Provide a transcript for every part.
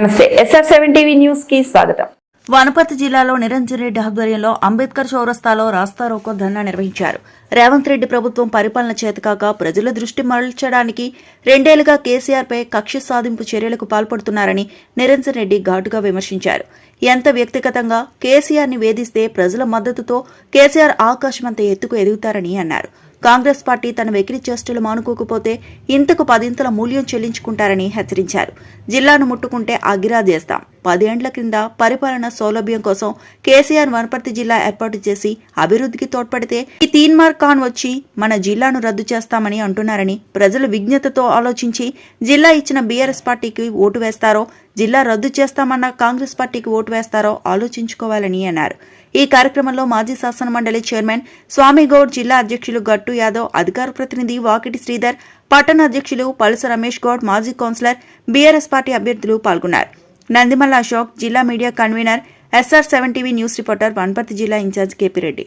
నమస్తే. SR seven TV న్యూస్కి స్వాగతం. వనపర్తి జిల్లాలో నిరంజన్ రెడ్డి ఆధ్వర్యంలో అంబేద్కర్ చౌరస్తాలో రాస్తారోకో ధర్నా నిర్వహించారు. రేవంత్ రెడ్డి ప్రభుత్వం పరిపాలన చేతకాక ప్రజల దృష్టి మరల్చడానికి రెండేళ్ళుగా కేసీఆర్పై కక్ష సాధింపు చర్యలకు పాల్పడుతున్నారని నిరంజన్ రెడ్డి ఘాటుగా విమర్శించారు. ఎంత వ్యక్తిగతంగా కేసీఆర్ని వేధిస్తే ప్రజల మద్దతుతో కేసీఆర్ ఆకాశమంత ఎత్తుకు ఎదుగుతారని అన్నారు. కాంగ్రెస్ పార్టీ తన వెకిలి చేష్టలు మానుకోకపోతే ఇంతకు పదింతల మూల్యం చెల్లించుకుంటారని హెచ్చరించారు. జిల్లాను ముట్టుకుంటే అగిరా చేస్తాం పదేండ్ల క్రింద పరిపాలన సౌలభ్యం కోసం కేసీఆర్ వనపర్తి జిల్లా ఏర్పాటు చేసి అభివృద్ధికి తోడ్పడితే ఈ తీన్మార్ ఖాన్ వచ్చి మన జిల్లాను రద్దు చేస్తామని అంటున్నారని ప్రజలు విజ్ఞతతో ఆలోచించి జిల్లా ఇచ్చిన బీఆర్ఎస్ పార్టీకి ఓటు వేస్తారో జిల్లా రద్దు చేస్తామన్న కాంగ్రెస్ పార్టీకి ఓటు వేస్తారో ఆలోచించుకోవాలని అన్నారు. ఈ కార్యక్రమంలో మాజీ శాసన మండలి చైర్మన్ స్వామిగౌడ్ జిల్లా అధ్యక్షులు గట్టు యాదవ్ అధికార ప్రతినిధి వాకిటి శ్రీధర్ పట్టణ అధ్యక్షులు పలుస రమేష్ గౌడ్ మాజీ కౌన్సిలర్ బీఆర్ఎస్ పార్టీ అభ్యర్థులు పాల్గొన్నారు. నందిమల్ల అశోక్ జిల్లా media convener SR seven TV news reporter Wanaparthy జిల్లా ఇన్ఛార్జ్ కేపీ రెడ్డి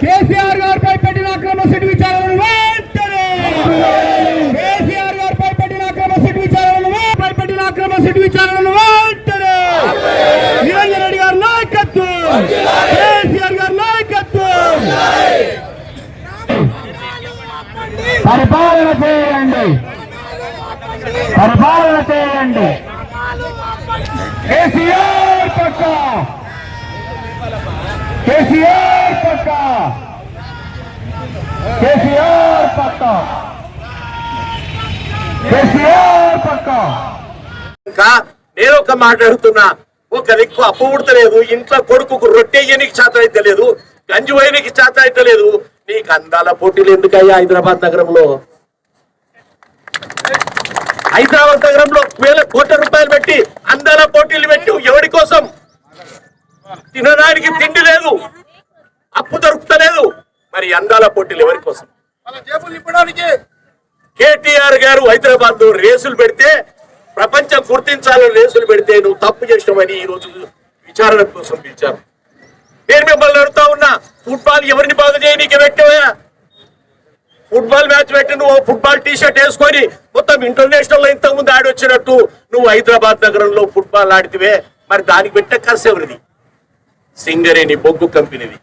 కేసీఆర్ గారిపై పెట్టిన అక్రమ సిట్ విచారణలు వెంటనే! కేసీఆర్ గారిపై పెట్టిన అక్రమ సిట్ విచారణలు పై పెట్టిన అక్రమ సిట్ విచారణలు వెంటనే! నిరంజన్ రెడ్డి గారి నాయకత్వం! కేసీఆర్ గారి నాయకత్వం! పరిపాలన చేయండి! పరిపాలన చేయండి! కేసీఆర్ పక్క! కేసీఆర్ పక్క. కేసీఆర్ పక్క. కేసీఆర్ పక్క. ఇంకా నేను ఒక మాట్లాడుతున్నా. ఒక దిక్కు అప్పు పుడతలేదు. ఇంట్లో కొడుకు రొట్టె అయ్యనికి చేత అయితే లేదు. గంజి పోయనికి చేత అయితే లేదు. నీకు అందాల పోటీలు ఎందుకయ్యా హైదరాబాద్ నగరంలో? హైదరాబాద్ నగరంలో వేల కోట్ల రూపాయలు పెట్టి అందాల పోటీలు పెట్టి ఎవరి కోసం? తినడానికి తిండి లేదు అప్పు దొరుకుతలేదు. మరి అందాల పోటీలు ఎవరి కోసం? కేటీఆర్ గారు హైదరాబాద్లో రేసులు పెడితే ప్రపంచం గుర్తించాలని రేసులు పెడితే నువ్వు తప్పు చేసినావని ఈ రోజు విచారణ కోసం పిలిచారు. నేను మిమ్మల్ని అడుగుతా ఉన్నా ఫుట్బాల్ ఎవరిని బాగు చేయనీకి పెట్టావా ఫుట్బాల్ మ్యాచ్ పెట్టి నువ్వు ఫుట్బాల్ టీ షర్ట్ వేసుకొని మొత్తం ఇంటర్నేషనల్లో ఇంతకు ముందు ఆడి వచ్చినట్టు నువ్వు హైదరాబాద్ నగరంలో ఫుట్బాల్ ఆడితివే. మరి దానికి పెట్టే ఖర్చు ఎవరిది? సింగరేణి బొగ్గు కంపెనీది.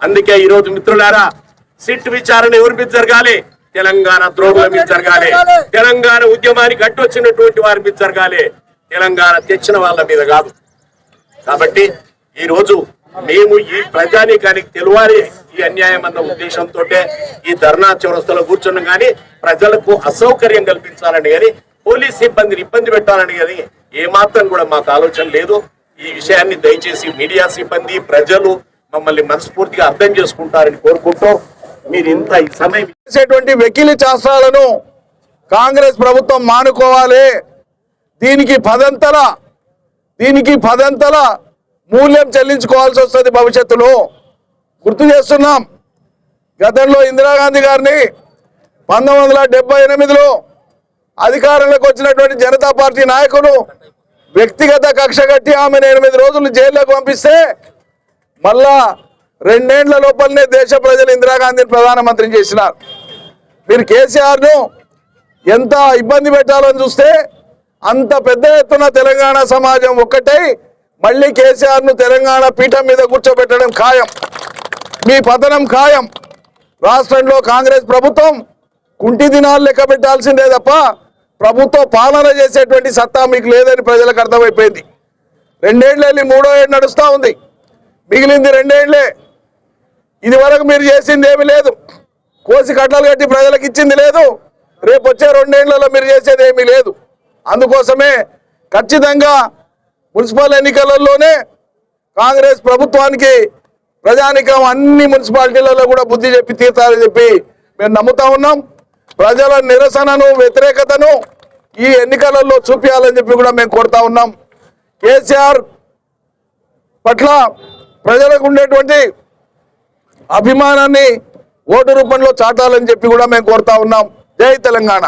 అందుకే ఈ రోజు మిత్రులారా సిట్ విచారణ ఎవరి మీద జరగాలి? తెలంగాణ ద్రోహుల మీద జరగాలి. తెలంగాణ ఉద్యమానికి అడ్డొచ్చినటువంటి వారి మీద జరగాలి. తెలంగాణ తెచ్చిన వాళ్ళ మీద కాదు. కాబట్టి ఈ రోజు మేము ఈ ప్రజానీకానికి తెలియాలి ఈ అన్యాయం అన్న ఉద్దేశంతో ఈ ధర్నా చౌరస్తలో కూర్చున్నాం కానీ ప్రజలకు అసౌకర్యం కల్పించాలని కానీ పోలీస్ సిబ్బందిని ఇబ్బంది పెట్టాలని కానీ ఏమాత్రం కూడా మాకు ఆలోచన లేదు. ఈ విషయాన్ని దయచేసి మీడియా సిబ్బంది ప్రజలు మమ్మల్ని మనస్ఫూర్తిగా అర్థం చేసుకుంటారని కోరుకుంటూ మీరు ఇంత ఈ సమయం చేసేటువంటి వెకిలి శాస్త్రాలను కాంగ్రెస్ ప్రభుత్వం మానుకోవాలి. దీనికి పదంతల దీనికి పదంతల మూల్యం చెల్లించుకోవాల్సి వస్తుంది భవిష్యత్తులో. గుర్తు చేస్తున్నాం గతంలో ఇందిరాగాంధీ గారిని పంతొమ్మిది వందల డెబ్బై ఎనిమిదిలో అధికారంలోకి వచ్చినటువంటి జనతా పార్టీ నాయకులు వ్యక్తిగత కక్ష కట్టి ఆమెను ఎనిమిది రోజులు జైల్లోకి పంపిస్తే మళ్ళా రెండేండ్ల లోపలనే దేశ ప్రజలు ఇందిరాగాంధీని ప్రధానమంత్రిని చేసినారు. మీరు కేసీఆర్ను ఎంత ఇబ్బంది పెట్టాలని చూస్తే అంత పెద్ద ఎత్తున తెలంగాణ సమాజం ఒక్కటై మళ్ళీ కేసీఆర్ను తెలంగాణ పీఠం మీద కూర్చోబెట్టడం ఖాయం. మీ పతనం ఖాయం. రాష్ట్రంలో కాంగ్రెస్ ప్రభుత్వం కుంటి దినాలు లెక్క పెట్టాల్సిందే తప్ప ప్రభుత్వ పాలన చేసేటువంటి సత్తా మీకు లేదని ప్రజలకు అర్థమైపోయింది. రెండేళ్ళు వెళ్ళి మూడో ఏడు నడుస్తూ ఉంది. మిగిలింది రెండేళ్ళే. ఇది వరకు మీరు చేసింది ఏమీ లేదు. కోసి కట్టలు కట్టి ప్రజలకు ఇచ్చింది లేదు. రేపు వచ్చే రెండేళ్ళలో మీరు చేసేది ఏమీ లేదు. అందుకోసమే ఖచ్చితంగా మున్సిపల్ ఎన్నికలలోనే కాంగ్రెస్ ప్రభుత్వానికి ప్రజానికం అన్ని మున్సిపాలిటీలలో కూడా బుద్ధి చెప్పి తీర్చాలని చెప్పి మేము నమ్ముతా ఉన్నాం. ప్రజల నిరసనను వ్యతిరేకతను ఈ ఎన్నికలలో చూపించాలని చెప్పి కూడా మేము కోరుతా ఉన్నాం. కేసీఆర్ పట్ల ప్రజలకు ఉండేటువంటి అభిమానాన్ని ఓటు రూపంలో చాటాలని చెప్పి కూడా మేము కోరుతా ఉన్నాం. జై తెలంగాణ.